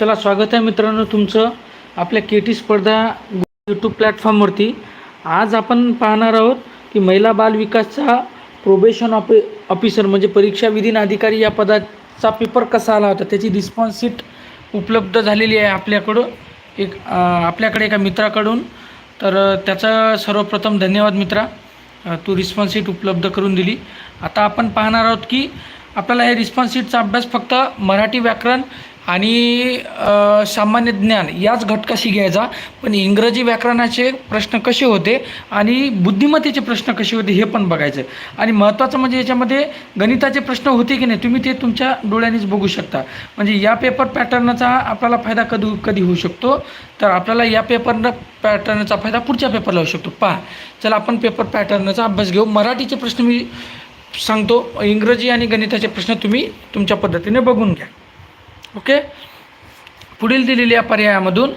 चला स्वागत आहे मित्रांनो तुमचं आपल्या के टी स्पर्धा यूट्यूब प्लॅटफॉर्मवरती आज आपण पाहणार आहोत की महिला बाल विकासचा प्रोबेशन ऑफि ऑफिसर म्हणजे परीक्षा विधीन अधिकारी या पदाचा पेपर कसा आला होता त्याची रिस्पॉन्स उपलब्ध झालेली आहे आपल्याकडं. एक आपल्याकडे एका मित्राकडून. तर त्याचा सर्वप्रथम धन्यवाद मित्रा. तू रिस्पॉन्स उपलब्ध करून दिली. आता आपण पाहणार आहोत की आपल्याला हे रिस्पॉन्सिटचा अभ्यास फक्त मराठी व्याकरण आणि सामान्य ज्ञान याच घटकाशी घ्यायचा. पण इंग्रजी व्याकरणाचे प्रश्न कसे होते आणि बुद्धिमत्तेचे प्रश्न कसे होते हे पण बघायचं. आणि महत्त्वाचं म्हणजे याच्यामध्ये गणिताचे प्रश्न होते की नाही तुम्ही ते तुमच्या डोळ्यांनीच बघू शकता. म्हणजे या पेपर पॅटर्नचा आपल्याला फायदा कधी कधी होऊ शकतो? तर आपल्याला या पेपर पॅटर्नचा फायदा पुढच्या पेपरला होऊ शकतो. पहा चला आपण पेपर पॅटर्नचा अभ्यास घेऊ. मराठीचे प्रश्न मी सांगतो. इंग्रजी आणि गणिताचे प्रश्न तुम्ही तुमच्या पद्धतीने बघून घ्या. ओके? पुढील दिलेल्या पर्यायामधून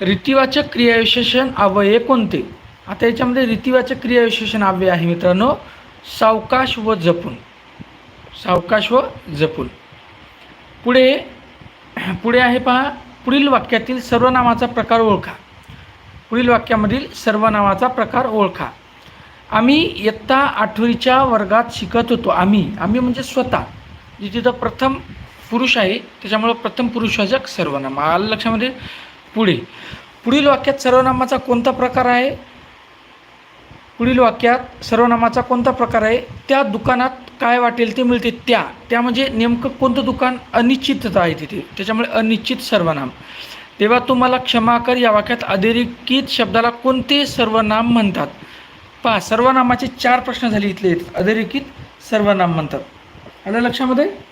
रीतिवाचक क्रियाविशेषण अव्यय कोणते? आता याच्यामध्ये रीतिवाचक क्रियाविशेषण अव्यय आहे मित्रांनो. सावकाश व जपून. सावकाश व जपून. पुढे पुढे आहे पहा पुढील वाक्यातील सर्वनामाचा प्रकार ओळखा. पुढील वाक्यामधील सर्वनामाचा प्रकार ओळखा. आम्ही इयत्ता आठवीच्या वर्गात शिकत होतो. आम्ही आम्ही म्हणजे स्वतः. जे तिथं प्रथम पुरुष आहे त्याच्यामुळं प्रथम पुरुषवाचक सर्वनाम. आलं लक्षामध्ये? पुढे पुढील वाक्यात सर्वनामाचा कोणता प्रकार आहे? पुढील वाक्यात सर्वनामाचा कोणता प्रकार आहे? त्या दुकानात काय वाटेल ते मिळते त्या. त्या म्हणजे नेमकं कोणतं दुकान? अनिश्चितता आहे तिथे. त्याच्यामुळे अनिश्चित सर्वनाम. तेव्हा तुम्हाला क्षमा कर या वाक्यात अतिरिक्त शब्दाला कोणते सर्वनाम म्हणतात? पहा सर्वनामाचे चार प्रश्न झाले इथले. अधोरेखित सर्वनाम म्हणतात. आलं लक्षामध्ये?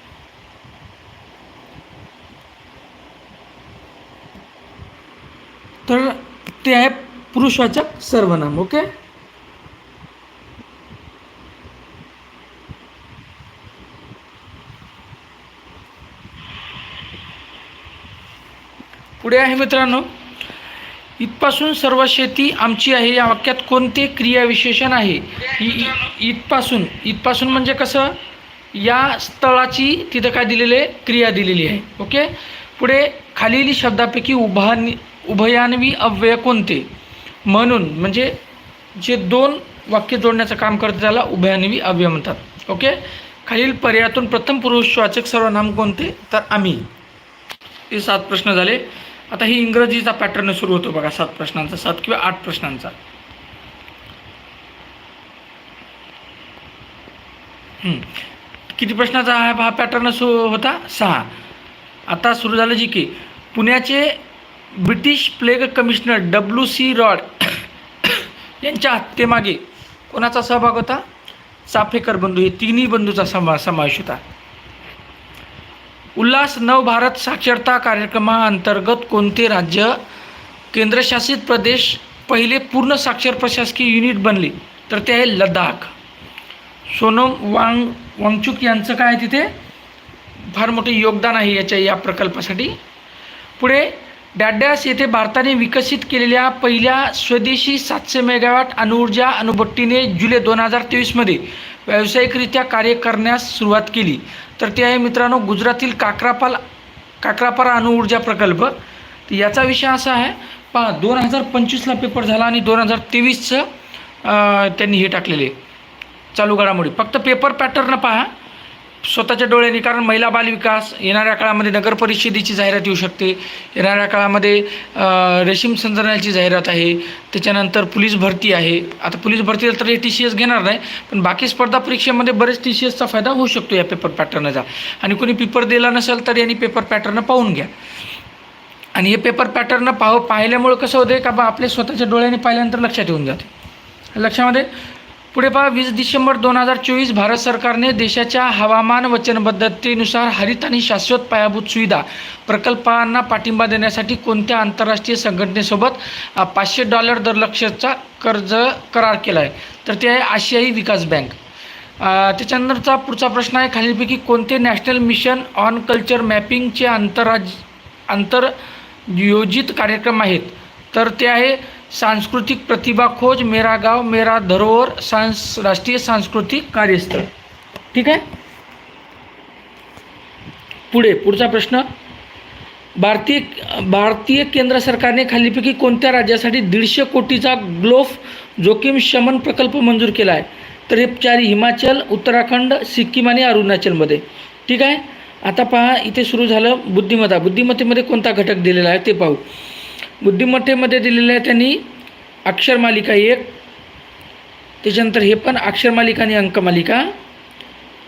तर ते आहे पुरुषवाचक सर्वनाम ओके? पुढे आहे मित्रांनो इथपासून सर्व शेती आमची आहे या वाक्यात कोणते क्रियाविशेषण आहे? इ- इथपासून इथपासून म्हणजे कसं? या स्थळाची तिथं काय दिलेले क्रिया दिलेली आहे ओके? पुढे खालील शब्दापैकी उभारणी उभयान्वी अव्यय कोणते? म्हणून म्हणजे जे दोन वाक्य जोडण्याचं काम करते त्याला उभयान्वी अव्यय म्हणतात. ओके? खालील पर्यायातून प्रथम पुरुषवाचक सर्वनाम कोणते? तर आम्ही. हे सात प्रश्न झाले. आता ही इंग्रजीचा पॅटर्न सुरू होतो बघा सात प्रश्नांचा सात किंवा आठ प्रश्नांचा. किती प्रश्नाचा हा हा पॅटर्न सु होता? सहा. आता सुरू झालं जी की पुण्याचे British plague commissioner W C Rand यांच्या हत्येमागे कोणाचा सहभाग होता? चाफेकर बंधू हे तिन्ही बंधूचा समा समावेश होता. उल्हास नव भारत साक्षरता कार्यक्रमाअंतर्गत कोणते राज्य केंद्रशासित प्रदेश पहिले पूर्ण साक्षर प्रशासकीय युनिट बनले? तर ते आहे लडाख सोनम वांग वांगचुक यांचं काय आहे तिथे? फार मोठे योगदान आहे याच्या या प्रकल्पासाठी. पुढे डॅड्यास येथे भारताने विकसित केलेल्या पहिल्या स्वदेशी सातशे मेगावॅट अणुऊर्जा अणुभट्टीने जुलै दोन हजार तेवीसमध्ये व्यावसायिकरित्या कार्य करण्यास सुरुवात केली. तर ते आहे मित्रांनो गुजरातील काकरापाल काकरापारा अणुऊर्जा प्रकल्प. तर याचा विषय असा आहे पहा दोन हजार पंचवीसला पेपर झाला आणि दोन हजार तेवीसचं त्यांनी हे टाकलेले. चालू घडामोडी. फक्त पेपर पॅटर्न पहा. स्वतःच्या डोळ्यांनी कारण महिला बालविकास येणाऱ्या काळामध्ये नगर परिषदेची जाहिरात येऊ शकते. येणाऱ्या काळामध्ये रेशीम संचालनाची जाहिरात आहे. त्याच्यानंतर पोलीस भरती आहे. आता पोलीस भरती तर हे टी सी एस घेणार नाही पण बाकी स्पर्धा परीक्षेमध्ये बरेच टी सी एसचा फायदा होऊ शकतो या पेपर पॅटर्नचा आणि कोणी पेपर दिला नसेल तर यांनी पेपर पॅटर्न पाहून घ्या. आणि हे पेपर पॅटर्न पाह पाहिल्यामुळं कसं होतं का बा आपल्या स्वतःच्या डोळ्याने पाहिल्यानंतर लक्षात येऊन जाते. लक्षामध्ये? पुढे पहा वीस डिसेंबर दोन हजार चोवीस भारत सरकारने देशाच्या हवामान वचनबद्धतेनुसार हरित आणि शाश्वत पायाभूत सुविधा प्रकल्पांना पाठिंबा देण्यासाठी कोणत्या आंतरराष्ट्रीय संघटनेसोबत पाचशे डॉलर दरलक्षचा कर्ज करार केला आहे तर ते आहे आशियाई विकास बँक. त्याच्यानंतरचा पुढचा प्रश्न आहे खालीलपैकी कोणते नॅशनल मिशन ऑन कल्चर मॅपिंगचे आंतरराज आंतरयोजित कार्यक्रम आहेत? तर ते आहे सांस्कृतिक प्रतिभा खोज मेरा गाव मेरा धरोहर सांस राष्ट्रीय सांस्कृतिक कार्यस्थळ ठीक आहे? पुढे पुढचा प्रश्न. भारतीय भारतीय केंद्र सरकारने खालीपैकी कोणत्या राज्यासाठी दीडशे कोटीचा ग्लोफ जोखीम शमन प्रकल्प मंजूर केला आहे? तर हे चारी हिमाचल उत्तराखंड सिक्कीम आणि अरुणाचलमध्ये. ठीक आहे? आता पहा इथे सुरू झालं बुद्धिमत्ता. बुद्धिमत्तेमध्ये कोणता घटक दिलेला आहे ते पाहू. बुद्धिमत्तेमध्ये दिलेलं आहे त्यांनी अक्षरमालिका एक त्याच्यानंतर हे पण अक्षरमालिका आणि अंकमालिका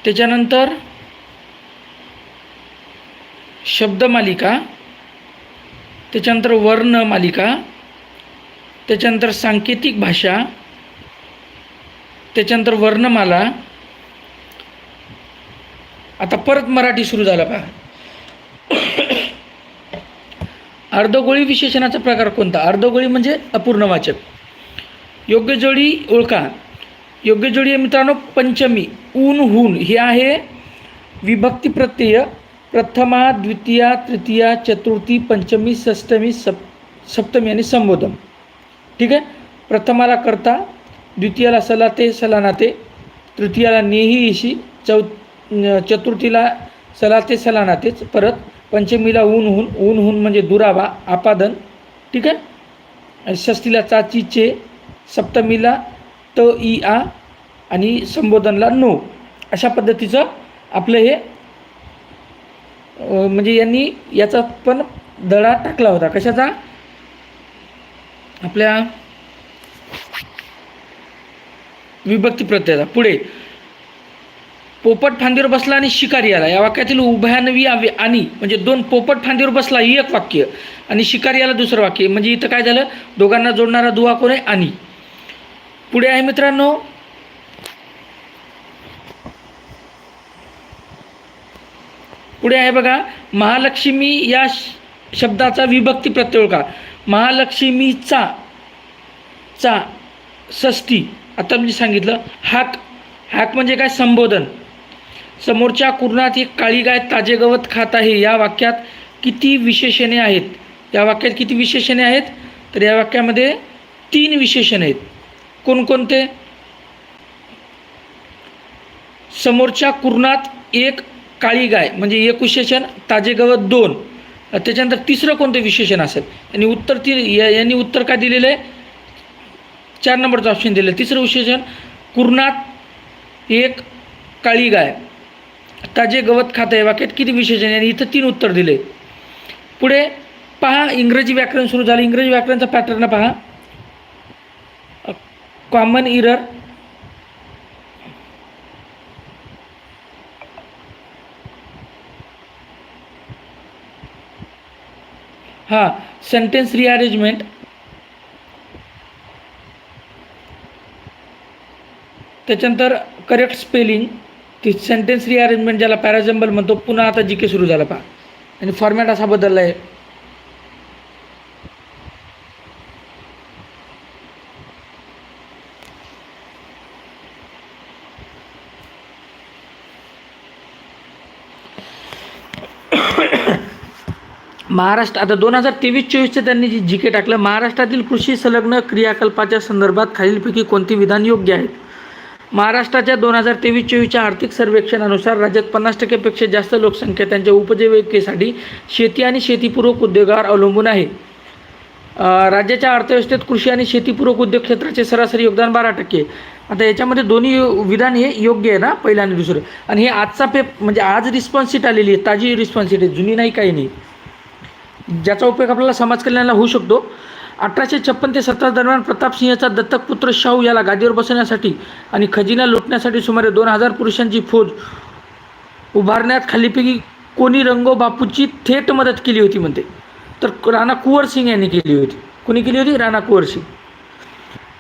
त्याच्यानंतर शब्दमालिका त्याच्यानंतर वर्णमालिका त्याच्यानंतर सांकेतिक भाषा त्याच्यानंतर वर्णमाला. आता परत मराठी सुरू झाला पहा अर्धगोळी विशेषणाचा प्रकार कोणता? अर्धगोळी म्हणजे अपूर्णवाचक योग्य जोडी ओळखा. योग्य जोडी आहे मित्रांनो पंचमी. ऊन हून. हे आहे विभक्ती प्रत्यय. प्रथमा द्वितीया तृतीया चतुर्थी पंचमी षष्टमी सप सप्तमी आणि संबोधन. ठीक आहे? प्रथमाला करता द्वितीयाला सलाते सलानाते. तृतीयाला नेही इशी चौ चतुर्थीला सलाते सलानातेच. परत पंचमीला ऊन हुन ऊन हुन म्हणजे दुरावा आपादन ठीक आहे? षष्टीला चाची चे सप्तमीला त ई आ आणि संबोधनला नो. अशा पद्धतीचं आपलं हे म्हणजे यांनी याचा पण दडा टाकला होता. कशाचा? आपल्या विभक्ती प्रत्ययाचा. पुढे. पोपट फांदीवर बसला आणि शिकारी आला. या वाक्यातील उभयानवी आवे आणि म्हणजे दोन पोपट फांदीवर बसला ही एक वाक्य. आणि शिकारी आला दुसरं वाक्य. म्हणजे इथं काय झालं? दोघांना जोडणारा दुवा कोण आहे? आणि. पुढे आहे मित्रांनो पुढे आहे बघा महालक्ष्मी या श- शब्दाचा विभक्ती प्रत्यय ओळखा. महालक्ष्मीचा चा षष्टी आता मी सांगितलं हाक. हाक म्हणजे काय? संबोधन. समोरच्या कुरणात एक काळी गाय ताजे गवत खात आहे. या वाक्यात किती विशेषणे आहेत? या वाक्यात किती विशेषणे आहेत? तर या वाक्यामध्ये तीन विशेषण आहेत. कोणकोणते? समोरच्या कुरणात एक काळी गाय म्हणजे एक विशेषण ताजे गवत दोन. त्याच्यानंतर तिसरं कोणतं विशेषण असेल? आणि उत्तर ती या- यांनी उत्तर काय दिलेलं आहे? चार नंबरचं ऑप्शन दिलं तिसरं विशेषण कुरणात एक काळी गाय. ताजे गवत खात आहे वाक्यात किती विशेषण आहे आणि इथं तीन उत्तर दिले. पुढे पहा इंग्रजी व्याकरण सुरू झालं. इंग्रजी व्याकरणचा पॅटर्न पहा. कॉमन इरर हां सेंटेन्स रिअरेंजमेंट त्याच्यानंतर करेक्ट स्पेलिंग ती सेंटेन्स रिअरेंजमेंट ज्याला पॅराजम्बल म्हणतो पुन्हा आता जी के सुरू झाला पहा. आणि फॉर्मॅट असा बदलला आहे महाराष्ट्र आता दोन हजार तेवीस चोवीसचं त्यांनी जी जी के टाकलं महाराष्ट्रातील कृषी संलग्न क्रियाकल्पाच्या संदर्भात खालीलपैकी कोणती विधान योग्य आहेत? महाराष्ट्राच्या दोन हजार तेवीस चोवीसच्या आर्थिक सर्वेक्षणानुसार राज्यात पन्नास टक्केपेक्षा जास्त लोकसंख्या त्यांच्या उपजीविकेसाठी शेती आणि शेतीपूरक उद्योगावर अवलंबून आहे. राज्याच्या अर्थव्यवस्थेत कृषी आणि शेतीपूरक उद्योग क्षेत्राचे सरासरी योगदान बारा टक्के. आता याच्यामध्ये दोन्ही विधान हे योग्य आहे ना पहिलं आणि दुसरं? आणि हे आजचा पेप म्हणजे आज रिस्पॉन्स आलेली आहे ताजी रिस्पॉन्स आहे जुनी नाही काही नाही. ज्याचा उपयोग आपल्याला समाज कल्याणाला होऊ शकतो. अठराशे छप्पन ते सत्तर दरम्यान प्रतापसिंहचा दत्तक पुत्र शाहू याला गादीवर बसवण्यासाठी आणि खजिना लुटण्यासाठी सुमारे दोन हजार पुरुषांची फौज उभारण्यात खालीपैकी कोणी रंगो बापूची थेट मदत केली होती म्हणते. तर राणा कुंवर सिंग यांनी केली होती. कोणी केली होती? राणा कुंवर सिंग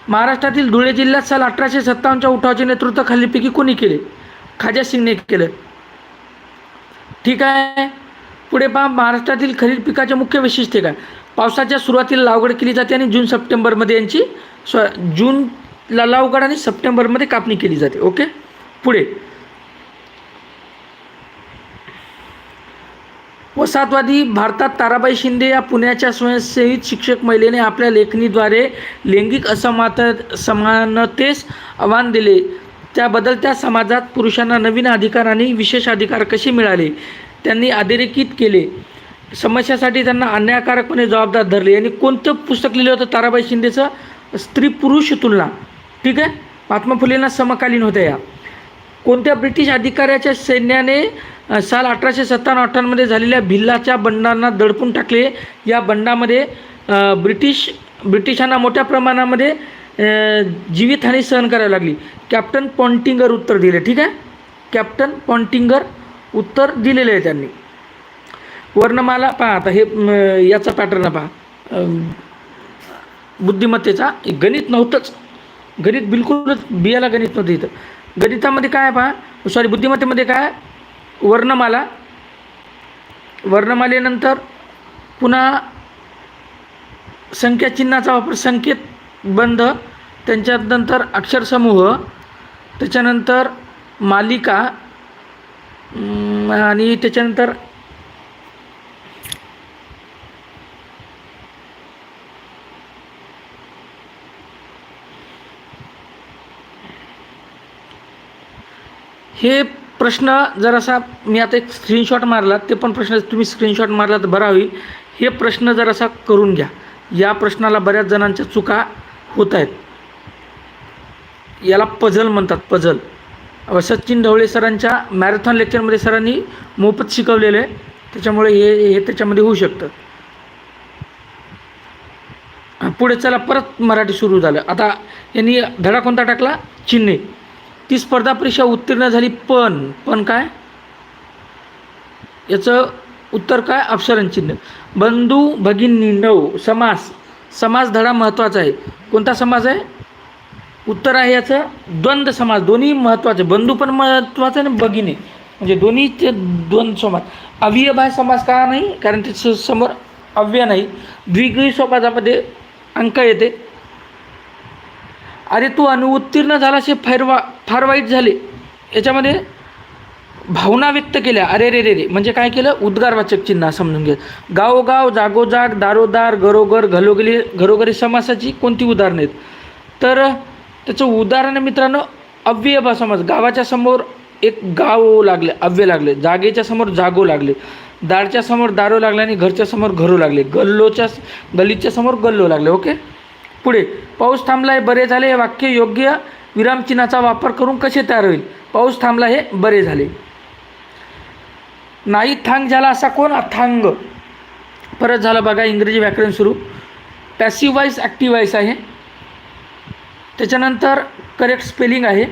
महाराष्ट्रातील धुळे जिल्ह्यात साल अठराशे सत्तावन्नच्या उठावाचे नेतृत्व खालीपैकी कोणी केले? खाजा सिंगने केलं. ठीक आहे. पुढे पहा महाराष्ट्रातील खरीप पिकाचे मुख्य वैशिष्ट्य काय? पावसाच्या सुरुवातीला लावगड केली जाते आणि जून सप्टेंबरमध्ये यांची स्व जूनला लावगड आणि सप्टेंबरमध्ये कापणी केली जाते. ओके? पुढे. वसाहतवादी भारतात ताराबाई शिंदे या पुण्याच्या स्वयंसेवित शिक्षक महिलेने आपल्या लेखणीद्वारे लैंगिक असमात समानतेस आव्हान दिले. त्या बदलत्या समाजात पुरुषांना नवीन अधिकार आणि विशेष अधिकार कसे मिळाले? त्यांनी अधोरेखित केले. समस्यासाठी त्यांना अन्यायकारकपणे जबाबदार धरले. यांनी कोणतं पुस्तक लिहिलं होतं ताराबाई शिंदेचं? स्त्री पुरुष तुलना. ठीक आहे? महात्मा फुलेंना समकालीन होत्या या. कोणत्या ब्रिटिश अधिकाऱ्याच्या सैन्याने साल अठराशे सत्तावन्न अठ्ठावन्नमध्ये झालेल्या भिल्लाच्या बंडांना दडपून टाकले? या बंडामध्ये ब्रिटिश ब्रिटिशांना मोठ्या प्रमाणामध्ये जीवितहानी सहन करावी लागली. कॅप्टन पॉन्टिंगर उत्तर दिले. ठीक आहे? कॅप्टन पॉन्टिंगर उत्तर दिलेले आहे त्यांनी. वर्णमाला पहा आता हे याचा पॅटर्न पहा. बुद्धिमत्तेचा गणित नव्हतंच. गणित बिलकुलच बियाला गणित नव्हतं इथं. गणितामध्ये काय पहा सॉरी बुद्धिमत्तेमध्ये काय वर्णमाला. वर्णमालेनंतर पुन्हा संख्याचिन्हाचा वापर संकेत बंध त्यांच्यानंतर अक्षरसमूह त्याच्यानंतर मालिका आणि त्याच्यानंतर हे प्रश्न जरासा मी आता एक स्क्रीनशॉट मारला ते पण प्रश्न तुम्ही स्क्रीनशॉट मारला तर बरा होईल. हे प्रश्न जरासा करून घ्या. या प्रश्नाला बऱ्याच जणांच्या चुका होत आहेत. याला पझल म्हणतात पझल सचिन ढवळे सरांच्या मॅरेथॉन लेक्चरमध्ये सरांनी मोफत शिकवलेलं आहे. त्याच्यामुळे हे हे त्याच्यामध्ये होऊ शकतं. पुढे चला परत मराठी सुरू झालं. आता यांनी धडा कोणता टाकला? चिन्हे. ती स्पर्धा परीक्षा उत्तीर्ण झाली पण पण काय? याचं उत्तर काय? अक्षरण बंधू भगिनी नऊ समास. समास धडा महत्त्वाचा आहे. कोणता समास आहे? उत्तर आहे याचं द्वंद्व समास. दोन्ही महत्त्वाचे बंधू पण महत्त्वाचं आहे आणि भगिनी. म्हणजे दोन्हीचे द्वंद्व समास. अव्ययभाय समास का नाही? कारण ते समोर अव्यय नाही. द्विगुणी समाजामध्ये अंक येते. अरे तू अनुत्तीर्ण झालाशे असे वा फार वाईट झाले. याच्यामध्ये भावना व्यक्त केल्या. अरे रे रे रे. म्हणजे काय केलं? उद्गारवाचक चिन्ह समजून घ्या गावोगाव जागोजाग दारोदार घरोघर घलोगली घरोघरी समासाची कोणती उदाहरणं आहेत? तर त्याचं उदाहरण मित्रांनो अव्यय समाज गावाच्या समोर एक गाव लागले अव्यय लागले. जागेच्या समोर जागो लागले. दारच्या समोर दारो लागले आणि घरच्या समोर घरो लागले. गल्लोच्या गल्लीच्या समोर गल्लो लागले. ओके? पुढे पाऊस थांबला हे बरे झाले हे वाक्य योग्य विरामचिन्हाचा वापर करून कसे तयार होईल? पाऊस थांबला हे बरे झाले. नाही थांग झाला असा कोण? अथांग परत झालं बघा इंग्रजी व्याकरण सुरू. पॅसिव्ह वाईस ॲक्टिव्ह वाईस आहे. त्याच्यानंतर करेक्ट स्पेलिंग आहे.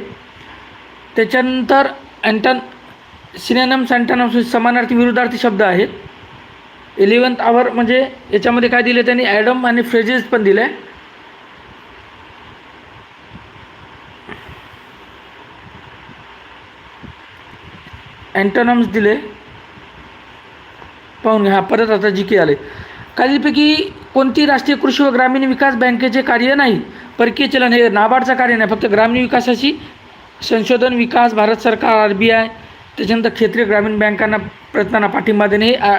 त्याच्यानंतर अँटन सिनेनम्स अँटनम्स समानार्थी विरुद्धार्थी शब्द आहेत. इलेवन्थ आवर म्हणजे याच्यामध्ये काय दिले त्यांनी? ॲडम आणि फ्रेजेस पण दिले अँटोनम्स दिले. पाहून घ्या. हा परत आता जी के आले. खालीलपैकी कोणती राष्ट्रीय कृषी व ग्रामीण विकास बँकेचे कार्य नाही परकीय चलन हे नाबार्डचं कार्य नाही फक्त ग्रामीण विकासाची संशोधन विकास भारत सरकार आर बी आय त्याच्यानंतर क्षेत्रीय ग्रामीण बँकांना प्रयत्नांना पाठिंबा देणे हे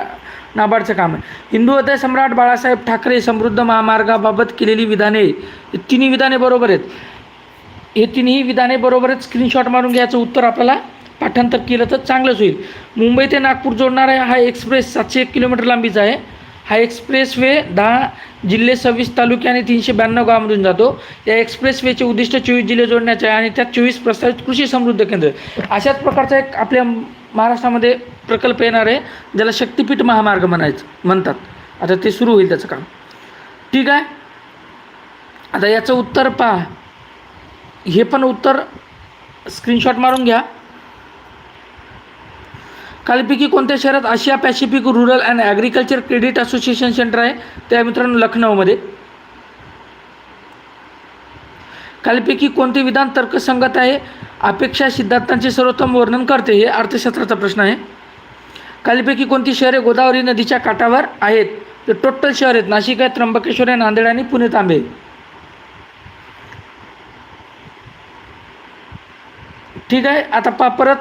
नाबार्डचं काम आहे. हिंदू हृदय सम्राट बाळासाहेब ठाकरे समृद्ध महामार्गाबाबत केलेली विधाने तिन्ही विधाने बरोबर आहेत. हे तिन्ही विधाने बरोबरच स्क्रीनशॉट मारून घ्यायचं उत्तर आपल्याला पाठांतर केलं तर चांगलंच होईल. मुंबई ते नागपूर जोडणारा हा एक्सप्रेस सातशे एक किलोमीटर लांबीचा आहे. हा एक्सप्रेस वे दहा जिल्हे सव्वीस तालुके आणि तीनशे ब्याण्णव गावामधून जातो. या एक्सप्रेस वेचे उद्दिष्ट चोवीस जिल्हे जोडण्याचे आहे आणि त्यात चोवीस प्रस्तावित कृषी समृद्ध केंद्र अशाच प्रकारचा एक आपल्या महाराष्ट्रामध्ये प्रकल्प येणार आहे ज्याला शक्तिपीठ महामार्ग म्हणायचं म्हणतात. आता ते सुरू होईल त्याचं काम. ठीक आहे? आता याचं उत्तर पहा. हे पण उत्तर स्क्रीनशॉट मारून घ्या. खालीपैकी कोणत्या शहरात Asia Pacific Rural and Agriculture Credit Association Centre आहे? त्या मित्रांनो लखनौमध्ये. खालीपैकी कोणते विधान तर्कसंगत आहे? अपेक्षा सिद्धांतांचे सर्वोत्तम वर्णन करते हे अर्थशास्त्राचा प्रश्न आहे. खालीपैकी कोणती शहरे गोदावरी नदीच्या काठावर आहेत? तर टोटल शहर आहेत नाशिक आहे त्र्यंबकेश्वर आहे नांदेड आणि पुणे तांबे. ठीक आहे आता पा परत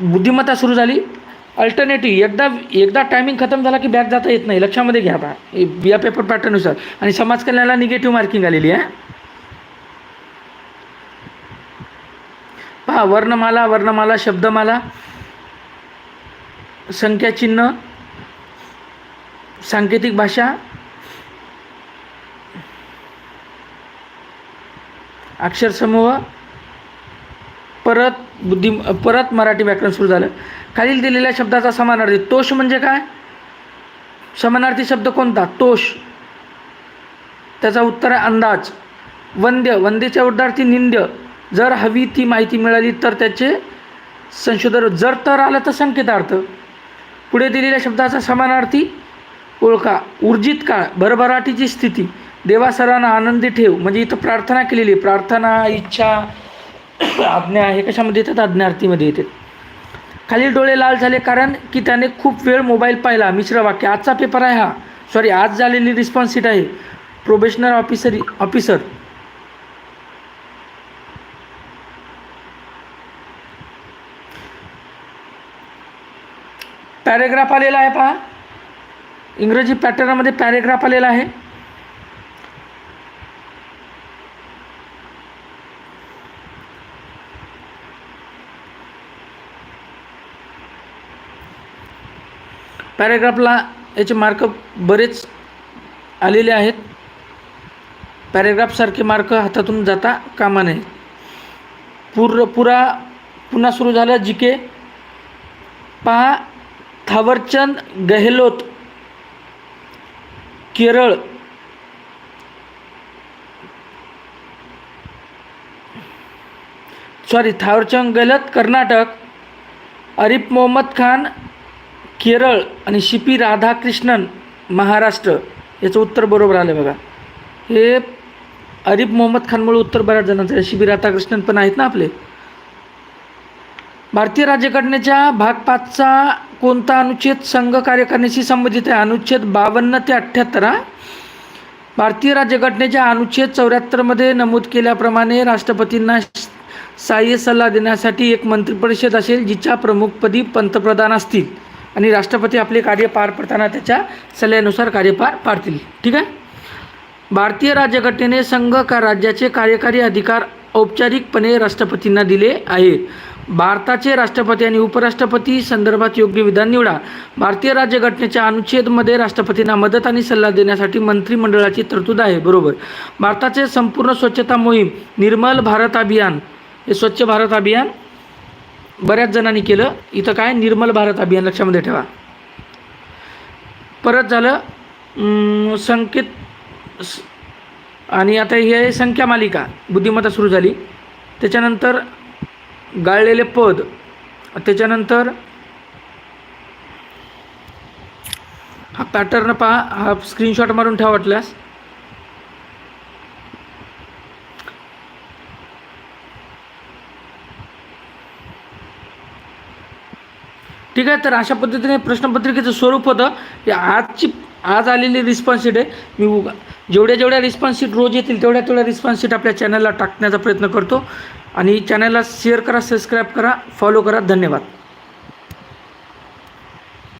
बुद्धिमत्ता सुरू झाली. अल्टरनेटिव्ह एकदा एकदा टायमिंग खतम झाला की बॅक जाता येत नाही. लक्षामध्ये घ्या आता या पेपर पॅटर्ननुसार आणि समाज कल्याणाला निगेटिव्ह मार्किंग आलेली आहे. पहा वर्णमाला वर्णमाला शब्दमाला संख्याचिन्ह सांकेतिक भाषा अक्षरसमूह परत बुद्धी परत मराठी व्याकरण सुरू झालं. खालील दिलेल्या शब्दाचा समानार्थी तोष म्हणजे काय? समानार्थी शब्द कोणता? तोष. त्याचा उत्तर आहे अंदाज. वंद्य वंद्यच्या उद्धार्थी निंद्य. जर हवी ती माहिती मिळाली तर त्याचे संशोधन जर तर आलं तर संकेतार्थ. पुढे दिलेल्या शब्दाचा समानार्थी ओळखा. ऊर्जित काळ भरभराटीची स्थिती. देवासरांना आनंदी ठेव. म्हणजे इथं प्रार्थना केलेली प्रार्थना इच्छा आज्ञा हे कशामध्ये येतात? आज्ञार्थीमध्ये येतात. खाली डोळे लाल झाले कारण की त्याने खूप वेळ मोबाईल पाहिला. मिश्र वाक्य आजचा पेपर आहे हा. सॉरी आज झालेली रिस्पॉन्स सीट आहे. प्रोबेशनर ऑफिसर ऑफिसर पॅरेग्राफ आलेला आहे पहा. इंग्रजी पॅटर्नमध्ये पॅरेग्राफ आलेला आहे. पॅरेग्राफला याचे मार्क बरेच आलेले आहेत. पॅरेग्राफसारखे मार्क हातातून जाता कामा नये. पूर पुरा पुन्हा सुरू झालं जी के. पहा थावरचंद गहलोत केरळ. सॉरी थावरचंद गहलोत कर्नाटक. अरिफ मोहम्मद खान केरळ आणि शिपी राधाकृष्णन महाराष्ट्र याचं उत्तर बरोबर आलं बघा. हे अरिफ मोहम्मद खानमुळे उत्तर बऱ्याच जणांचं शिबी राधाकृष्णन पण आहेत ना आपले. भारतीय राज्यघटनेच्या भाग पाचचा कोणता अनुच्छेद संघ कार्यकारिणीशी संबंधित आहे? अनुच्छेद बावन्न ते अठ्ठ्याहत्तर हा? भारतीय राज्यघटनेच्या अनुच्छेद चौऱ्याहत्तरमध्ये नमूद केल्याप्रमाणे राष्ट्रपतींना सहाय्य सल्ला देण्यासाठी एक मंत्रिपरिषद असेल जिच्या प्रमुखपदी पंतप्रधान असतील. आणि राष्ट्रपती आपले कार्य पार पडताना त्याच्या सल्ल्यानुसार कार्य पार पाडतील. ठीक आहे? भारतीय राज्यघटनेने संघ का राज्याचे कार्यकारी अधिकार औपचारिकपणे राष्ट्रपतींना दिले आहे भारताचे राष्ट्रपती आणि उपराष्ट्रपती संदर्भात योग्य विधान निवडा. भारतीय राज्यघटनेच्या अनुच्छेदमध्ये राष्ट्रपतींना मदत आणि सल्ला देण्यासाठी मंत्रिमंडळाची तरतूद आहे. बरोबर. भारताचे संपूर्ण स्वच्छता मोहीम निर्मल भारत अभियान हे स्वच्छ भारत अभियान बऱ्याच जणांनी केलं. इथं काय? निर्मल भारत अभियान लक्षामध्ये ठेवा. परत झालं संकेत स- आणि आता हे संख्या मालिका. बुद्धिमत्ता सुरू झाली. त्याच्यानंतर गाळलेले पद. त्याच्यानंतर हा पॅटर्न पहा. हा स्क्रीनशॉट मारून ठेवा वाटल्यास. ठीक आहे तर अशा पद्धतीने प्रश्नपत्रिकेचं स्वरूप होतं. हे आजची आज आलेली रिस्पॉन्स शीट आहे. मी उगा जेवढ्या जेवढ्या रिस्पॉन्स शीट रोज येतील तेवढ्या तेवढ्या रिस्पॉन्स शीट आपल्या चॅनलला टाकण्याचा प्रयत्न करतो. आणि चॅनलला शेअर करा सबस्क्राईब करा फॉलो करा. धन्यवाद.